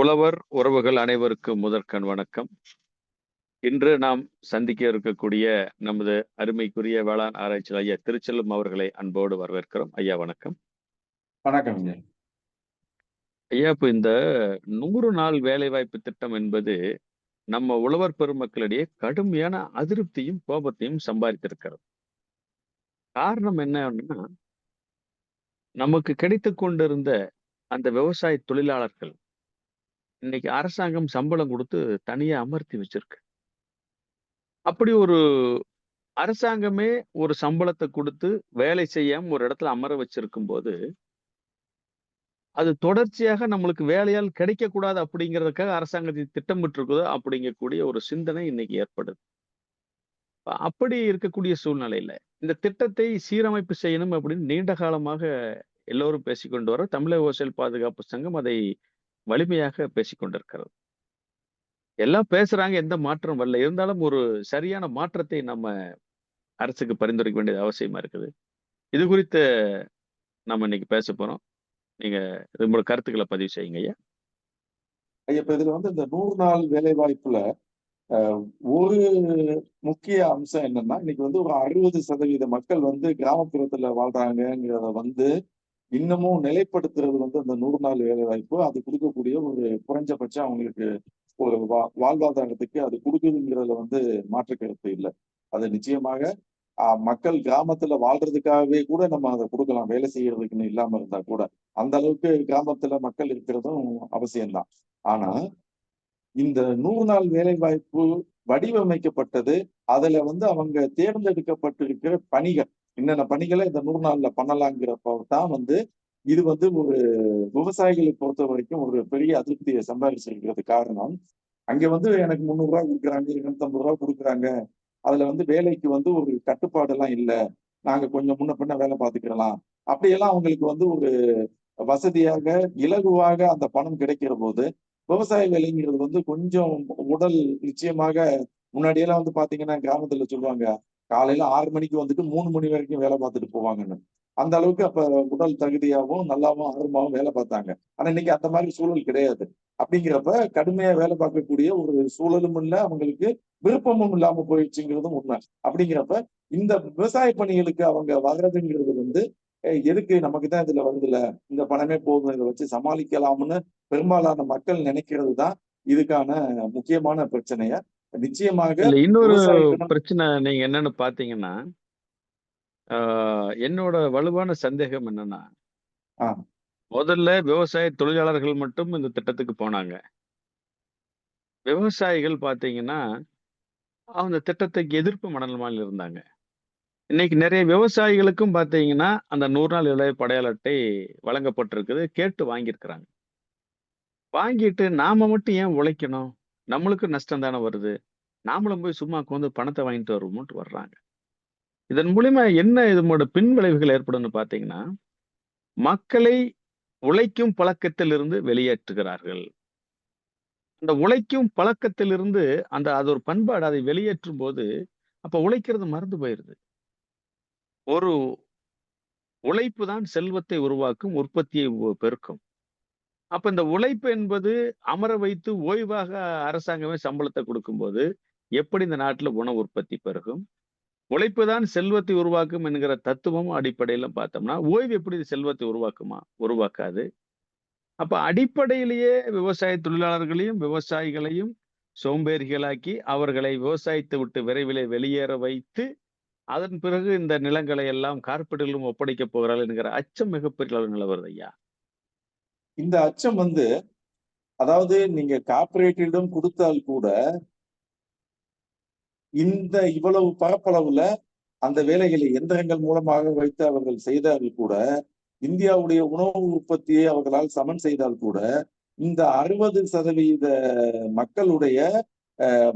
உழவர் உறவுகள் அனைவருக்கும் முதற்கண் வணக்கம். இன்று நாம் சந்திக்க இருக்கக்கூடிய நமது அருமைக்குரிய வேளாண் ஆராய்ச்சி ஐயா திருச்செல்லும் அவர்களை அன்போடு வரவேற்கிறோம். ஐயா வணக்கம். வணக்கம் ஐயா. இப்போ இந்த நூறு நாள் வேலைவாய்ப்பு திட்டம் என்பது நம்ம உழவர் பெருமக்களிடையே கடுமையான அதிருப்தியும் கோபத்தையும் சம்பாதித்திருக்கிறது. காரணம் என்னன்னா நமக்கு கிடைத்து கொண்டிருந்த அந்த விவசாய தொழிலாளர்கள் இன்னைக்கு அரசாங்கம் சம்பளம் கொடுத்து தனியா அமர்த்தி வச்சிருக்கு. அப்படி ஒரு அரசாங்கமே ஒரு சம்பளத்தை கொடுத்து வேலை செய்யாம ஒரு இடத்துல அமர வச்சிருக்கும் போது அது தொடர்ச்சியாக நம்மளுக்கு வேலையால் கிடைக்கக்கூடாது அப்படிங்கிறதுக்காக அரசாங்கத்தை திட்டமிட்டு இருக்குதோ அப்படிங்கக்கூடிய ஒரு சிந்தனை இன்னைக்கு ஏற்படுது. அப்படி இருக்கக்கூடிய சூழ்நிலையில இந்த திட்டத்தை சீரமைப்பு செய்யணும் அப்படின்னு நீண்ட காலமாக எல்லோரும் பேசிக்கொண்டு வர தமிழக விவசாய பாதுகாப்பு சங்கம் அதை வலிமையாக பேசிக்கொண்டிருக்கிறது எல்லாம் பேசுறாங்க எந்த மாற்றம் வரல. இருந்தாலும் ஒரு சரியான மாற்றத்தை நம்ம அரசுக்கு பரிந்துரைக்க வேண்டியது அவசியமா இருக்குது. இது குறித்து நம்ம இன்னைக்கு பேச போறோம். நீங்க உங்களோட கருத்துக்களை பதிவு செய்யுங்க ஐயா. ஐயா இப்ப இதுல வந்து இந்த நூறு நாள் வேலை வாய்ப்புல ஒரு முக்கிய அம்சம் என்னன்னா இன்னைக்கு வந்து ஒரு அறுபது சதவீத மக்கள் வந்து கிராமப்புறத்துல வாழ்றாங்கிறத வந்து இன்னமும் நிலைப்படுத்துறது வந்து அந்த நூறு நாள் வேலை வாய்ப்பு. அது கொடுக்கக்கூடிய ஒரு குறைஞ்சபட்சம் அவங்களுக்கு ஒரு வா வாழ்வாதாரத்துக்கு அது கொடுக்குதுங்கிறதுல வந்து மாற்று கருத்து இல்லை. அது நிச்சயமாக மக்கள் கிராமத்துல வாழ்றதுக்காகவே கூட நம்ம அதை கொடுக்கலாம். வேலை செய்யறதுக்குன்னு இல்லாம இருந்தா கூட. அந்த அளவுக்கு கிராமத்துல மக்கள் இருக்கிறதும் அவசியம்தான். ஆனா இந்த நூறு நாள் வேலை வாய்ப்பு வடிவமைக்கப்பட்டது அதுல வந்து அவங்க தேர்ந்தெடுக்கப்பட்டிருக்கிற பணிகள் என்னென்ன பணிகளை இந்த நூறு நாள்ல பண்ணலாங்கிறப்போ தான் வந்து இது வந்து ஒரு விவசாயிகளை பொறுத்த வரைக்கும் ஒரு பெரிய அதிருப்தியை சம்பாதிச்சிருக்கிறது காரணம். அங்க வந்து எனக்கு முந்நூறு ரூபா கொடுக்குறாங்க இருநூத்தம்பது ரூபா கொடுக்குறாங்க. அதுல வந்து வேலைக்கு வந்து ஒரு கட்டுப்பாடு எல்லாம் இல்லை. நாங்க கொஞ்சம் முன்ன பின்ன வேலை பார்த்துக்கிடலாம். அப்படியெல்லாம் அவங்களுக்கு வந்து ஒரு வசதியாக இலகுவாக அந்த பணம் கிடைக்கிற போது விவசாய வேலைங்கிறது வந்து கொஞ்சம் உடல் நிச்சயமாக முன்னாடியெல்லாம் வந்து பாத்தீங்கன்னா கிராமத்துல சொல்லுவாங்க காலையில ஆறு மணிக்கு வந்துட்டு மூணு மணி வரைக்கும் வேலை பார்த்துட்டு போவாங்கன்னு. அந்த அளவுக்கு அப்ப உடல் தகுதியாகவும் நல்லாவும் ஆர்வமாகவும் வேலை பார்த்தாங்க. ஆனா இன்னைக்கு அந்த மாதிரி சூழல் கிடையாது. அப்படிங்கிறப்ப கடுமையா வேலை பார்க்கக்கூடிய ஒரு சூழலும் இல்லை அவங்களுக்கு விருப்பமும் இல்லாம போயிடுச்சுங்கிறதும் உண்மை. அப்படிங்கிறப்ப இந்த விவசாய பணிகளுக்கு அவங்க வர்றதுங்கிறது வந்து எதுக்கு நமக்கு தான் இதுல வருதுல? இந்த பணமே போதும் இதை வச்சு சமாளிக்கலாம்னு பெரும்பாலான மக்கள் நினைக்கிறது தான் இதுக்கான முக்கியமான பிரச்சனைய நிச்சயமாக இன்னொரு பிரச்சனை நீங்க என்னன்னு பாத்தீங்கன்னா என்னோட வலுவான சந்தேகம் என்னன்னா முதல்ல விவசாய தொழிலாளர்கள் மட்டும் இந்த திட்டத்துக்கு போனாங்க. விவசாயிகள் பாத்தீங்கன்னா அந்த திட்டத்துக்கு எதிர்ப்பு மனநிலைமையில் இருந்தாங்க. இன்னைக்கு நிறைய விவசாயிகளுக்கும் பார்த்தீங்கன்னா அந்த நூறு நாள் இளைய படையாள அட்டை வழங்கப்பட்டிருக்குது கேட்டு வாங்கியிருக்கிறாங்க. வாங்கிட்டு நாம மட்டும் ஏன் உழைக்கணும்? நம்மளுக்கு நஷ்டம் தானே வருது? நாமளும் போய் சும்மா வந்து பணத்தை வாங்கிட்டு வருவோம்ட்டு வர்றாங்க. இதன் மூலியமா என்ன இதனோட பின் விளைவுகள் ஏற்படும்னு பார்த்தீங்கன்னா மக்களை உழைக்கும் பழக்கத்திலிருந்து வெளியேற்றுகிறார்கள். அந்த உழைக்கும் பழக்கத்திலிருந்து அந்த அது ஒரு பண்பாடு அதை வெளியேற்றும் போது அப்ப உழைக்கிறது மறந்து போயிருது. ஒரு உழைப்பு தான் செல்வத்தை உருவாக்கும் உற்பத்தியை பெருக்கும். அப்ப இந்த உழைப்பு என்பது அமர வைத்து ஓய்வாக அரசாங்கமே சம்பளத்தை கொடுக்கும்போது எப்படி இந்த நாட்டுல உணவு உற்பத்தி பெருகும்? உழைப்பு தான் செல்வத்தை உருவாக்கும் என்கிற தத்துவம் அடிப்படையில பார்த்தோம்னா ஓய்வு எப்படி செல்வத்தை உருவாக்குமா உருவாக்காது? அப்ப அடிப்படையிலேயே விவசாய தொழிலாளர்களையும் விவசாயிகளையும் சோம்பேறிகளாக்கி அவர்களை விவசாயத்தை விட்டு விரைவிலே வெளியேற வைத்து அதன் பிறகு இந்த நிலங்களை எல்லாம் கார்பெட்டுகளும் ஒப்படைக்க போகிறார்கள் என்கிற அச்சம் மிகப்பெரிய அளவு நிலவருது ஐயா. இந்த அச்சம் வந்து அதாவது நீங்க கார்பரேட்டிடம் கொடுத்தால் கூட இந்த இவ்வளவு பரப்பளவுல அந்த வேலைகளை எந்திரங்கள் மூலமாக வைத்து அவர்கள் செய்தார்கள் கூட இந்தியாவுடைய உணவு உற்பத்தியை அவர்களால் சமன் செய்தால் கூட இந்த அறுபது சதவீத மக்களுடைய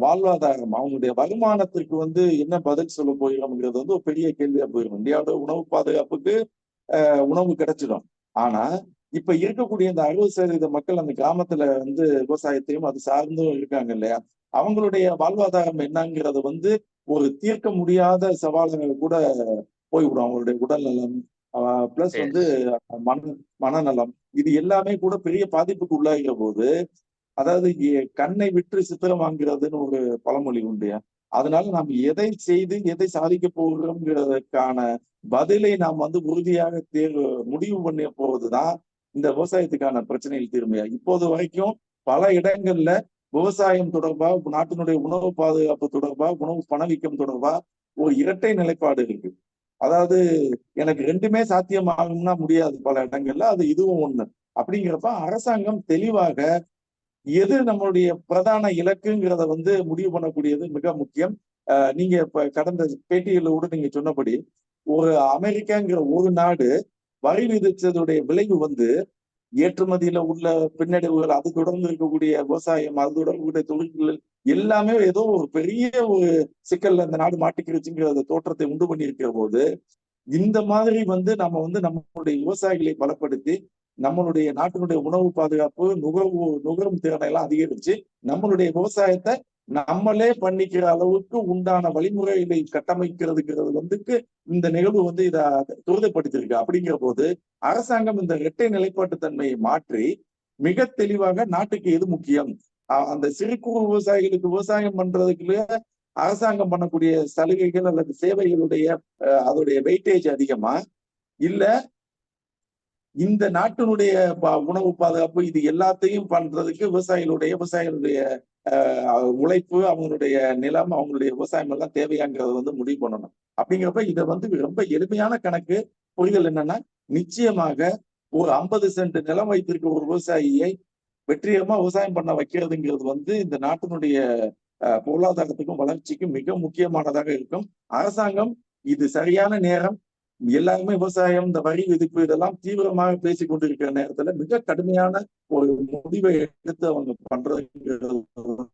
வாழ்வாதாரம் அவங்களுடைய வருமானத்திற்கு வந்து என்ன பதில் சொல்ல போயிடும்ங்கிறது வந்து ஒரு பெரிய கேள்வியா போயிடும் இந்தியாவோட உணவு பாதுகாப்புக்கு உணவு கிடைச்சிடும். ஆனா இப்ப இருக்கக்கூடிய இந்த அறுபது சதவீத மக்கள் அந்த கிராமத்துல வந்து விவசாயத்தையும் அது சார்ந்தும் இருக்காங்க இல்லையா? அவங்களுடைய வாழ்வாதாரம் என்னங்கிறத வந்து ஒரு தீர்க்க முடியாத சவால்கள் கூட போய்விடும் அவங்களுடைய உடல் நலம் பிளஸ் வந்து மன மனநலம் இது எல்லாமே கூட பெரிய பாதிப்புக்கு உள்ளாகிற போது அதாவது கண்ணை விற்று சித்திரம் வாங்குறதுன்னு ஒரு பழமொழி உண்டுயா அதனால நாம் எதை செய்து எதை சாதிக்க போகிறோம்ங்கிறதுக்கான பதிலை நாம் வந்து உறுதியாக தேர்வு முடிவு பண்ண போவதுதான் இந்த விவசாயத்துக்கான பிரச்சனைகள் தீர்மையா? இப்போது வரைக்கும் பல இடங்கள்ல விவசாயம் தொடர்பா நாட்டினுடைய உணவு பாதுகாப்பு தொடர்பா உணவு பணவீக்கம் தொடர்பா ஒரு இரட்டை நிலைப்பாடு இருக்கு. அதாவது எனக்கு ரெண்டுமே சாத்தியமாகும்னா முடியாது பல இடங்கள்ல அது இதுவும் ஒண்ணு. அப்படிங்கிறப்ப அரசாங்கம் தெளிவாக எது நம்மளுடைய பிரதான இலக்குங்கிறத வந்து முடிவு பண்ணக்கூடியது மிக முக்கியம். அஹ் நீங்க இப்ப கடந்த பேட்டியில கூட நீங்க சொன்னபடி ஒரு அமெரிக்காங்கிற ஒரு நாடு வரி விதித்ததுடைய விளைவு வந்து ஏற்றுமதியில உள்ள பின்னடைவுகள் அது தொடர்ந்து இருக்கக்கூடிய விவசாயம் அது தொடர்புடைய தொழில்கள் எல்லாமே ஏதோ ஒரு பெரிய ஒரு சிக்கல்ல இந்த நாடு மாட்டிக்கிடுச்சுங்கிற தோற்றத்தை உண்டு பண்ணி இருக்கிற போது இந்த மாதிரி வந்து நம்ம வந்து நம்மளுடைய விவசாயிகளை பலப்படுத்தி நம்மளுடைய நாட்டினுடைய உணவு பாதுகாப்பு நுகர்வு நுகரும் திறனை எல்லாம் அதிகரிச்சு நம்மளுடைய விவசாயத்தை நம்மளே பண்ணிக்கிற அளவுக்கு உண்டான வழிமுறைகளை கட்டமைக்கிறதுங்கிறது வந்து இந்த நிகழ்வு வந்து இத துரிதப்படுத்தியிருக்கு. அப்படிங்கிற போது அரசாங்கம் இந்த இரட்டை நிலைப்பாட்டு தன்மையை மாற்றி மிக தெளிவாக நாட்டுக்கு எது முக்கியம்? அந்த சிறு குறு விவசாயிகளுக்கு விவசாயம் பண்றதுக்குள்ளே அரசாங்கம் பண்ணக்கூடிய சலுகைகள் அல்லது சேவைகளுடைய அதோடைய வெயிட்டேஜ் அதிகமா? இல்ல இந்த நாட்டினுடைய ப- உணவு பாதுகாப்பு இது எல்லாத்தையும் பண்றதுக்கு விவசாயிகளுடைய விவசாயிகளுடைய உழைப்பு அவங்களுடைய நிலம் அவங்களுடைய விவசாயம் எல்லாம் தேவையாங்கிறத வந்து முடிவு பண்ணணும். அப்படிங்கிறப்ப இதை வந்து ரொம்ப எளிமையான கணக்கு. புரிதல் என்னன்னா நிச்சயமாக ஒரு ஐம்பது சென்ட் நிலம் வைத்திருக்க ஒரு விவசாயியை வெற்றிகரமா விவசாயம் பண்ண வைக்கிறதுங்கிறது வந்து இந்த நாட்டினுடைய பொருளாதாரத்துக்கும் வளர்ச்சிக்கும் மிக முக்கியமானதாக இருக்கும். அரசாங்கம் இது சரியான நேரம் எல்லாருமே விவசாயம் இந்த வரி விதிப்பு இதெல்லாம் தீவிரமாக பேசிக் கொண்டிருக்கிற நேரத்துல மிக கடுமையான ஒரு முடிவை எடுத்து அவங்க பண்றதுங்கிறது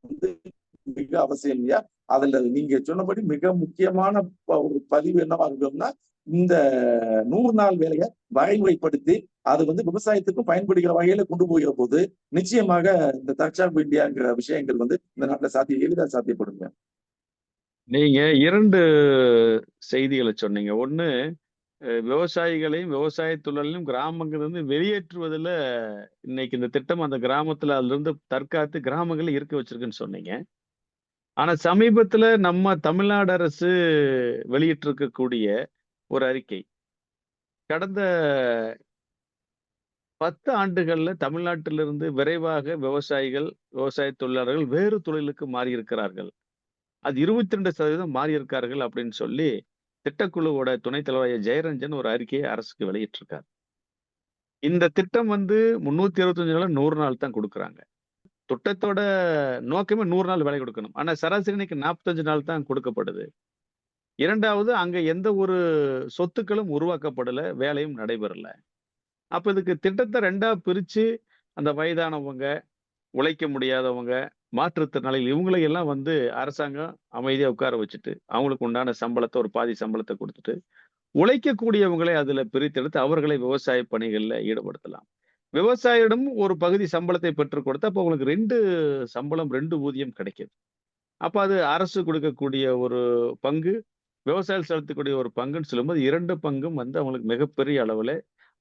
வந்து மிக அவசியம் இல்லையா? அதுல நீங்க சொன்னபடி மிக முக்கியமான ப- ஒரு பதிவு என்னவா இருக்கும்னா இந்த நூறு நாள் வேலையை வரைமுறைப்படுத்தி அது வந்து விவசாயத்துக்கும் பயன்படுகிற வகையில கொண்டு போகிற போது நிச்சயமாக இந்த தற்சார்பு இந்தியாங்கிற விஷயங்கள் வந்து இந்த நாட்டுல சாத்திய எளிதாக சாத்தியப்படுங்க. நீங்க இரண்டு செய்திகளை சொன்னீங்க. ஒண்ணு விவசாயிகளையும் விவசாய தொழிலையும் கிராமங்கள்லேருந்து வெளியேற்றுவதில் இன்னைக்கு இந்த திட்டம் அந்த கிராமத்துல அதுல இருந்து தற்காத்து கிராமங்களை இருக்க வச்சிருக்குன்னு சொன்னீங்க. ஆனா சமீபத்துல நம்ம தமிழ்நாடு அரசு வெளியிட்டிருக்கக்கூடிய ஒரு அறிக்கை. கடந்த பத்து ஆண்டுகள்ல தமிழ்நாட்டிலிருந்து விரைவாக விவசாயிகள் விவசாய தொழிலாளர்கள் வேறு தொழிலுக்கு மாறியிருக்கிறார்கள். அது இருபத்தி ரெண்டு சதவீதம் மாறி இருக்கார்கள் அப்படின்னு சொல்லி திட்டக்குழுவோட துணைத் தலைவர் ஜெயரஞ்சன் ஒரு அறிக்கையை அரசுக்கு வெளியிட்டிருக்கார். இந்த திட்டம் வந்து முன்னூத்தி இருபத்தஞ்சு நாள் நூறு நாள் தான் கொடுக்குறாங்க. திட்டத்தோட நோக்கமே நூறு நாள் வேலை கொடுக்கணும். ஆனா சராசரி இன்னைக்கு நாற்பத்தஞ்சு நாள் தான் கொடுக்கப்படுது. இரண்டாவது அங்க எந்த ஒரு சொத்துக்களும் உருவாக்கப்படல வேலையும் நடைபெறல. அப்ப இதுக்கு திட்டத்தை ரெண்டா பிரிச்சு அந்த வயதானவங்க உழைக்க முடியாதவங்க மாற்றுத்திறனாளிகள் இவங்களை எல்லாம் வந்து அரசாங்கம் அமைதியா உட்கார வச்சுட்டு அவங்களுக்கு உண்டான சம்பளத்தை ஒரு பாதி சம்பளத்தை கொடுத்துட்டு உழைக்கக்கூடியவங்களை அதுல பிரித்தெடுத்து அவர்களை விவசாய பணிகளில் ஈடுபடுத்தலாம். விவசாயிடம் ஒரு பகுதி சம்பளத்தை பெற்றுக் கொடுத்தா அப்போ உங்களுக்கு ரெண்டு சம்பளம் ரெண்டு ஊதியம் கிடைக்குது. அப்போ அது அரசு கொடுக்கக்கூடிய ஒரு பங்கு விவசாயம் செலுத்தக்கூடிய ஒரு பங்குன்னு சொல்லும்போது இரண்டு பங்கும் வந்து அவங்களுக்கு மிகப்பெரிய அளவுல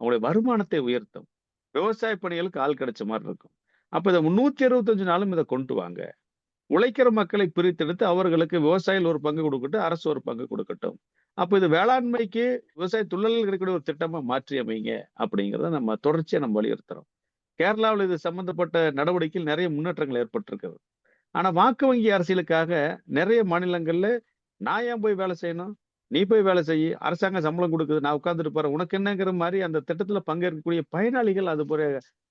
அவங்களுடைய வருமானத்தை உயர்த்தும். விவசாய பணிகளுக்கு ஆள் கிடைச்ச மாதிரி இருக்கும். அப்போ இதை முந்நூற்றி அறுபத்தஞ்சு நாளும் இதை கொண்டு வாங்க. உழைக்கிற மக்களை பிரித்தெடுத்து அவர்களுக்கு விவசாயிகள் ஒரு பங்கு கொடுக்கட்டும் அரசு ஒரு பங்கு கொடுக்கட்டும். அப்போ இது வேளாண்மைக்கு விவசாய தொழில்கள் இருக்கக்கூடிய ஒரு திட்டமா மாற்றி அமைங்க அப்படிங்கிறத நம்ம தொடர்ச்சியாக நம்ம வலியுறுத்துறோம். கேரளாவில் இது சம்பந்தப்பட்ட நடவடிக்கையில் நிறைய முன்னேற்றங்கள் ஏற்பட்டிருக்கிறது. ஆனால் வாக்கு வங்கி அரசியலுக்காக நிறைய மாநிலங்களில் நான் ஏன் போய் வேலை செய்யணும்? நீ போய் வேலை செய்ய அரசாங்கம் சம்பளம் கொடுக்குது நான் உட்கார்ந்துட்டு போறேன். உனக்கு என்னங்கிற மாதிரி அந்த திட்டத்துல பங்கேற்கக்கூடிய பயனாளிகள் அது போற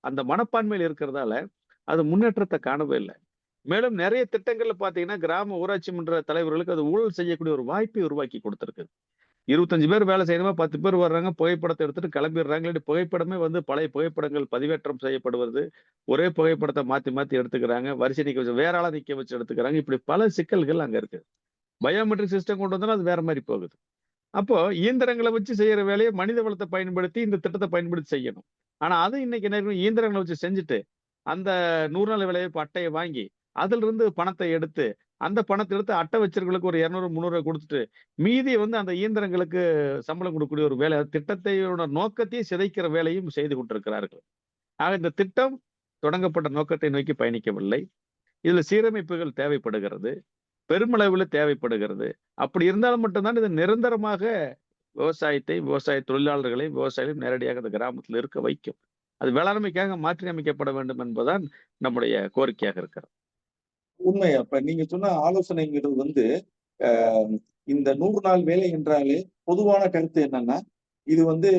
அந்த மனப்பான்மையில் இருக்கிறதால அது முன்னேற்றத்தை காணவே இல்லை. மேலும் நிறைய திட்டங்கள்ல பாத்தீங்கன்னா கிராம ஊராட்சி மன்ற தலைவர்களுக்கு அது ஊழல் செய்யக்கூடிய ஒரு வாய்ப்பை உருவாக்கி கொடுத்துருக்கு. இருபத்தஞ்சு பேர் வேலை செய்யணுமா பத்து பேர் வர்றாங்க புகைப்படத்தை எடுத்துட்டு கிளம்பிடுறாங்க. இல்லாட்டி புகைப்படமே வந்து பழைய புகைப்படங்கள் பதிவேற்றம் செய்யப்படுவது ஒரே புகைப்படத்தை மாத்தி மாத்தி எடுத்துக்கிறாங்க. வரிசை நிக்க வச்சு வேற ஆளா நிக்க வச்சு எடுத்துக்கிறாங்க. இப்படி பல சிக்கல்கள் அங்க இருக்கு. பயோமெட்ரிக் சிஸ்டம் கொண்டு வந்தாலும் அது வேற மாதிரி போகுது. அப்போ இயந்திரங்களை வச்சு செய்யற வேலையை மனித வளத்தை பயன்படுத்தி இந்த திட்டத்தை பயன்படுத்தி செய்யணும். ஆனா அது இன்னைக்கு என்ன இயந்திரங்களை வச்சு செஞ்சுட்டு அந்த நூறு நாள் வேலைவாய்ப்பு அட்டையை வாங்கி அதுல இருந்து பணத்தை எடுத்து அந்த பணத்தை எடுத்து அட்டை வச்சவர்களுக்கு ஒரு இருநூறு முந்நூறு கொடுத்துட்டு மீதி வந்து அந்த இயந்திரங்களுக்கு சம்பளம் கொடுக்கக்கூடிய ஒரு வேலை திட்டத்தையோட நோக்கத்தையும் சிதைக்கிற வேலையும் செய்து கொண்டிருக்கிறார்கள். ஆக இந்த திட்டம் தொடங்கப்பட்ட நோக்கத்தை நோக்கி பயணிக்கவில்லை. இதுல சீரமைப்புகள் தேவைப்படுகிறது. பெருமளவில் தேவைப்படுகிறது. அப்படி இருந்தாலும் மட்டும்தான் இது நிரந்தரமாக விவசாயத்தை விவசாய தொழிலாளர்களை விவசாயிகளையும் நேரடியாக அந்த கிராமத்தில் இருக்க வைக்கும். அது வேளாண்மைக்காக மாற்றி அமைக்கப்பட வேண்டும் என்பதுதான் நம்முடைய கோரிக்கையாக இருக்கிறது. உண்மை. அப்ப நீங்க சொன்ன ஆலோசனைங்கிறது வந்து இந்த நூறு நாள் வேலை என்றாலே பொதுவான கருத்து என்னன்னா இது வந்து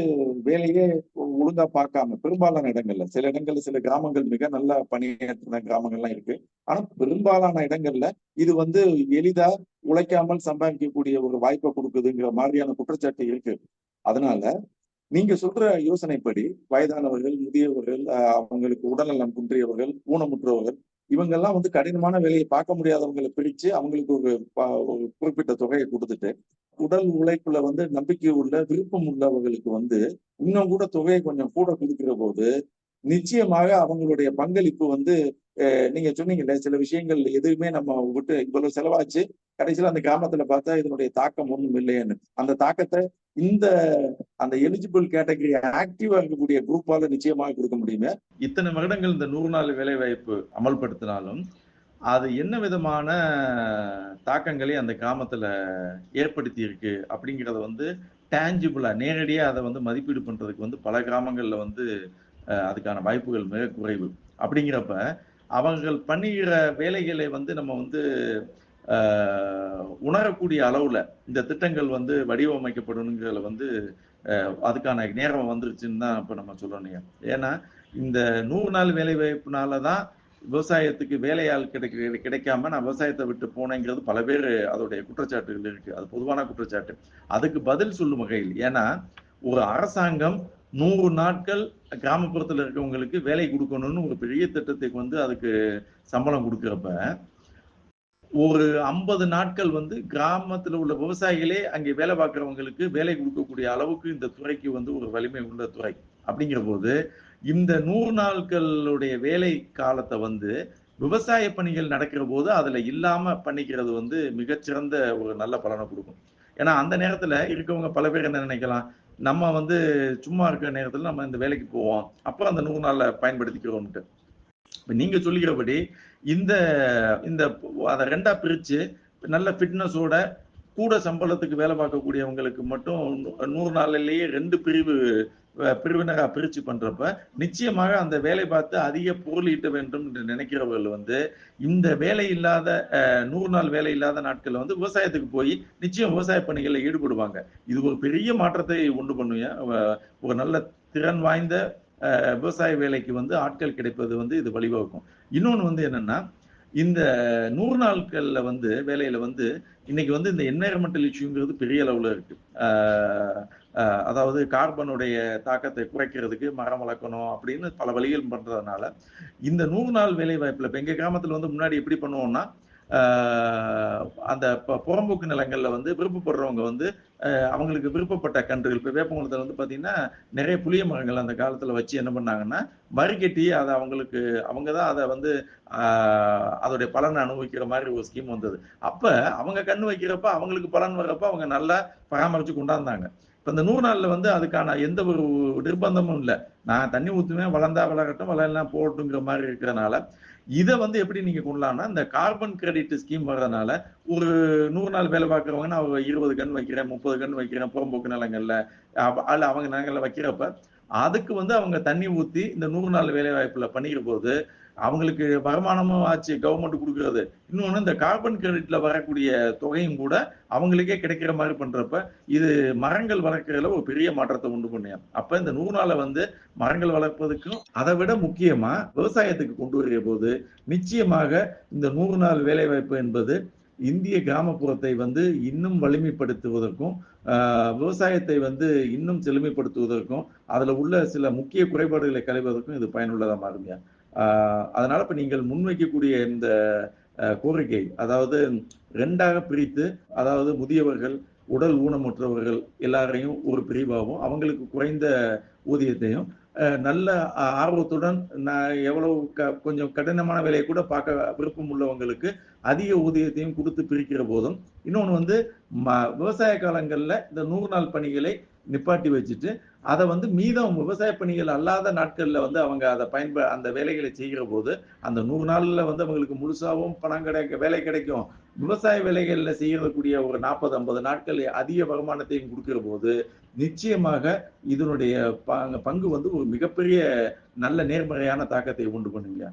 வேலையே ஒழுங்கா பார்க்காம பெரும்பாலான இடங்கள்ல சில இடங்கள்ல சில கிராமங்கள் மிக நல்லா பணியாற்றின கிராமங்கள்லாம் இருக்கு. ஆனா பெரும்பாலான இடங்கள்ல இது வந்து எளிதா உழைக்காமல் சம்பாதிக்கக்கூடிய ஒரு வாய்ப்பை கொடுக்குதுங்கிற மாதிரியான குற்றச்சாட்டு இருக்கு. அதனால நீங்க சொல்ற யோசனைப்படி வயதானவர்கள் முதியவர்கள் அவங்களுக்கு உடல்நலம் குன்றியவர்கள் ஊனமுற்றவர்கள் இவங்கெல்லாம் வந்து கடினமான வேலையை பார்க்க முடியாதவங்களை பிரிச்சு அவங்களுக்கு ஒரு குறிப்பிட்ட தொகையை கொடுத்துட்டு உடல் உழைப்புல வந்து நம்பிக்கை உள்ள விருப்பம் உள்ளவர்களுக்கு வந்து இன்னும் கூட தொகையை கொஞ்சம் கூட கொடுக்கிற போது நிச்சயமாக அவங்களுடைய பங்களிப்பு வந்து நீங்க சொன்னீங்கல்ல சில விஷயங்கள் எதுவுமே நம்ம விட்டு இவ்வளவு செலவாச்சு. கடைசியில அந்த கிராமத்துல பார்த்தா இதனுடைய தாக்கம் ஒண்ணும் இல்லையேன்னு. அந்த தாக்கத்தை இந்த அந்த எலிஜிபிள் கேட்டகரி ஆக்டிவா இருக்கக்கூடிய குரூப்பால நிச்சயமாக கொடுக்க முடியுமே. இத்தனை வருடங்கள் இந்த நூறு நாள் வேலை வாய்ப்பு அமல்படுத்தினாலும் அது என்ன விதமான தாக்கங்களை அந்த கிராமத்துல ஏற்படுத்தி இருக்கு அப்படிங்கிறத வந்து டேஞ்சிபிளா நேரடியா அதை வந்து மதிப்பீடு பண்றதுக்கு வந்து பல கிராமங்கள்ல வந்து அதுக்கான வாய்ப்புகள் மிக குறைவு. அப்படிங்கிறப்ப அவர்கள் பண்ணுகிற வேலைகளை வந்து நம்ம வந்து உணரக்கூடிய அளவுல இந்த திட்டங்கள் வந்து வடிவமைக்கப்படணுங்கிறத வந்து அதுக்கான நேரம் வந்துருச்சுன்னு தான் இப்போ நம்ம சொல்லணும் ஏன்னா இந்த நூறு நாள் வேலை வாய்ப்புனால தான் விவசாயத்துக்கு வேலையாள் கிடைக்க கிடைக்காம நான் விவசாயத்தை விட்டு போனேங்கிறது பல பேர் அதோடைய குற்றச்சாட்டுகள் இருக்கு. அது பொதுவான குற்றச்சாட்டு. அதுக்கு பதில் சொல்லும் வகையில் ஏன்னா ஒரு அரசாங்கம் நூறு நாட்கள் கிராமப்புறத்தில் இருக்கவங்களுக்கு வேலை கொடுக்கணும்னு ஒரு பெரிய திட்டத்துக்கு வந்து அதுக்கு சம்பளம் கொடுக்குறப்ப ஒரு ஐம்பது நாட்கள் வந்து கிராமத்தில் உள்ள விவசாயிகளே அங்கே வேலை பார்க்குறவங்களுக்கு வேலை கொடுக்கக்கூடிய அளவுக்கு இந்த துறைக்கு வந்து ஒரு வலிமை உள்ள துறை. அப்படிங்கிற போது இந்த நூறு நாட்களுடைய வேலை காலத்தை வந்து விவசாய பணிகள் நடக்கிற போது அதில் இல்லாமல் பண்ணிக்கிறது வந்து மிகச்சிறந்த ஒரு நல்ல பலனை கொடுக்கும். ஏன்னா அந்த நேரத்தில் இருக்கவங்க பல பேர் என்ன நினைக்கலாம்? நம்ம வந்து சும்மா இருக்கிற நேரத்தில் நம்ம இந்த வேலைக்கு போவோம். அப்புறம் அந்த நூறு நாளில் பயன்படுத்திக்கிறோம்ட்டு இப்போ நீங்கள் சொல்லிக்கிறபடி இந்த இந்த அதை ரெண்டாக பிரித்து நல்ல ஃபிட்னஸோட கூட சம்பளத்துக்கு வேலை பார்க்கக்கூடியவங்களுக்கு மட்டும் நூறு நாள்லயே ரெண்டு பிரிவு பிரிவினராக பிரிச்சு பண்றப்ப நிச்சயமாக அந்த வேலை பார்த்து அதிக பொருள் ஈட்ட வேண்டும் என்று நினைக்கிறவர்கள் வந்து இந்த வேலை இல்லாத அஹ், நூறு நாள் வேலை இல்லாத நாட்கள்ல வந்து விவசாயத்துக்கு போய் நிச்சயம் விவசாய பணிகளில் ஈடுபடுவாங்க. இது ஒரு பெரிய மாற்றத்தை உண்டு பண்ணுவேன் ஒரு நல்ல திறன் வாய்ந்த அஹ், விவசாய வேலைக்கு வந்து ஆட்கள் கிடைப்பது வந்து இது வழிவகுக்கும். இன்னொன்னு வந்து என்னன்னா இந்த நூறு நாட்கள்ல வந்து வேலையில வந்து இன்னைக்கு வந்து இந்த என்வைரன்மெண்டல் இஷ்யூங்கிறது பெரிய அளவுல இருக்கு. அதாவது கார்பனுடைய தாக்கத்தை குறைக்கிறதுக்கு மரம் வளர்க்கணும் அப்படின்னு பல வழிகள் பண்றதுனால இந்த நூறு நாள் வேலை வாய்ப்புல இப்ப எங்க கிராமத்துல வந்து முன்னாடி எப்படி பண்ணுவோம்னா அந்த புறம்போக்கு நிலங்கள்ல வந்து விருப்பப்படுறவங்க வந்து அவங்களுக்கு விருப்பப்பட்ட கன்றுகள் இப்போ வேப்பங்குளத்தில் வந்து பாத்தீங்கன்னா நிறைய புளிய மரங்கள் அந்த காலத்துல வச்சு என்ன பண்ணாங்கன்னா வரிகட்டி அதை அவங்களுக்கு அவங்க தான் அதை வந்து ஆஹ் அதோடைய பலனை அனுபவிக்கிற மாதிரி ஒரு ஸ்கீம் வந்தது. அப்ப அவங்க கண்ணு வைக்கிறப்ப அவங்களுக்கு பலன் வர்றப்ப அவங்க நல்லா பராமரிச்சு கொண்டாந்தாங்க. இப்போ இந்த நூறு நாள்ல வந்து அதுக்கான எந்த ஒரு நிர்பந்தமும் இல்லை. நான் தண்ணி ஊற்றுவேன் வளர்ந்தா வளரட்டும் வளரலாம் போகட்டுங்கிற மாதிரி இருக்கிறனால இதை வந்து எப்படி நீங்க கொள்ளலாம்னா இந்த கார்பன் கிரெடிட் ஸ்கீம் வர்றதுனால ஒரு நூறு நாள் வேலை பார்க்குறவங்க நான் இருபது கண் வைக்கிறேன் முப்பது கண் வைக்கிறேன் புறம்போக்கு நிலங்கள்ல அல்ல அவங்க நிலங்கள்ல வைக்கிறப்ப அதுக்கு வந்து அவங்க தண்ணி ஊத்தி இந்த நூறு நாள் வேலை வாய்ப்புல பண்ணிக்கிற போது அவங்களுக்கு வருமானமும் ஆச்சு கவர்மெண்ட் கொடுக்கறது. இன்னொன்று இந்த கார்பன் கிரெடிட்ல வரக்கூடிய தொகையும் கூட அவங்களுக்கே கிடைக்கிற மாதிரி பண்றப்ப இது மரங்கள் வளர்க்கறதுல ஒரு பெரிய மாற்றத்தை உண்டு பண்ணியா அப்ப இந்த நூறு நாளை வந்து மரங்கள் வளர்ப்பதுக்கும் அதை விட முக்கியமா விவசாயத்துக்கு கொண்டு வருகிற போது நிச்சயமாக இந்த நூறு நாள் வேலை வாய்ப்பு என்பது இந்திய கிராமப்புறத்தை வந்து இன்னும் வலிமைப்படுத்துவதற்கும் விவசாயத்தை வந்து இன்னும் செழுமைப்படுத்துவதற்கும் அதுல உள்ள சில முக்கிய குறைபாடுகளை களைவதற்கும் இது பயனுள்ளதாக மாறுமையா அதனால இப்ப நீங்கள் முன்வைக்கக்கூடிய இந்த கோரிக்கை அதாவது ரெண்டாக பிரித்து அதாவது முதியவர்கள் உடல் ஊனமுற்றவர்கள் எல்லாரையும் ஒரு பிரிவாகவும் அவங்களுக்கு குறைந்த ஊதியத்தையும் நல்ல ஆர்வத்துடன் நான் எவ்வளவு க- கொஞ்சம் கடினமான வேலையை கூட பார்க்க விருப்பம் உள்ளவங்களுக்கு அதிக ஊதியத்தையும் கொடுத்து பிரிக்கிற போதும் இன்னொன்று வந்து ம விவசாய காலங்களில் இந்த நூறு நாள் பணிகளை நிப்பாட்டி வச்சுட்டு அதை வந்து மீதம் விவசாய பணிகள் அல்லாத நாட்களில் வந்து அவங்க அதை பயன்ப அந்த வேலைகளை செய்கிற போது அந்த நூறு நாளில் வந்து அவங்களுக்கு முழுசாகவும் பணம் கிடைக்க வேலை கிடைக்கும். விவசாய வேலைகளில் செய்யக்கூடிய ஒரு நாற்பது ஐம்பது நாட்கள் அதிக வருமானத்தையும் கொடுக்கிற போது நிச்சயமாக இதனுடைய பங்கு வந்து ஒரு மிகப்பெரிய நல்ல நேர்மறையான தாக்கத்தை உண்டு பண்ணுங்க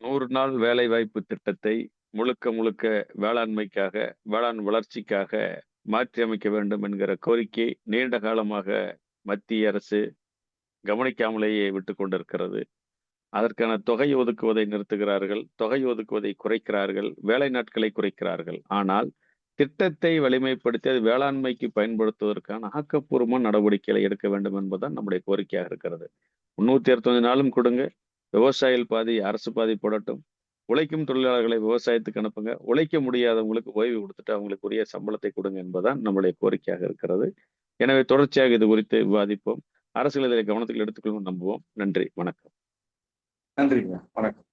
நூறு நாள் வேலை வாய்ப்பு திட்டத்தை முழுக்க முழுக்க வேளாண்மைக்காக வேளாண் வளர்ச்சிக்காக மாற்றி அமைக்க வேண்டும் என்கிற கோரிக்கை நீண்ட காலமாக மத்திய அரசு கவனிக்காமலேயே விட்டு கொண்டிருக்கிறது. அதற்கான தொகை ஒதுக்குவதை நிறுத்துகிறார்கள் தொகை ஒதுக்குவதை குறைக்கிறார்கள் வேலை நாட்களை குறைக்கிறார்கள். ஆனால் திட்டத்தை வலிமைப்படுத்தி அது வேளாண்மைக்கு பயன்படுத்துவதற்கான ஆக்கப்பூர்வமான நடவடிக்கைகளை எடுக்க வேண்டும் என்பதுதான் நம்முடைய கோரிக்கையாக இருக்கிறது. முன்னூத்தி அறுபத்தஞ்சு நாளும் கொடுங்க. விவசாயிகள் பாதி அரசு பாதி போடட்டும். உழைக்கும் தொழிலாளர்களை விவசாயத்துக்கு அனுப்புங்க. உழைக்க முடியாதவங்களுக்கு ஓய்வு கொடுத்துட்டு அவங்களுக்கு உரிய சம்பளத்தை கொடுங்க என்பதுதான் நம்முடைய கோரிக்கையாக இருக்கிறது. எனவே தொடர்ச்சியாக இது குறித்து விவாதிப்போம். அரசுகள் இதை கவனத்தில் எடுத்துக்கொள்ளும் நம்புவோம். நன்றி வணக்கம். நன்றிங்க வணக்கம்.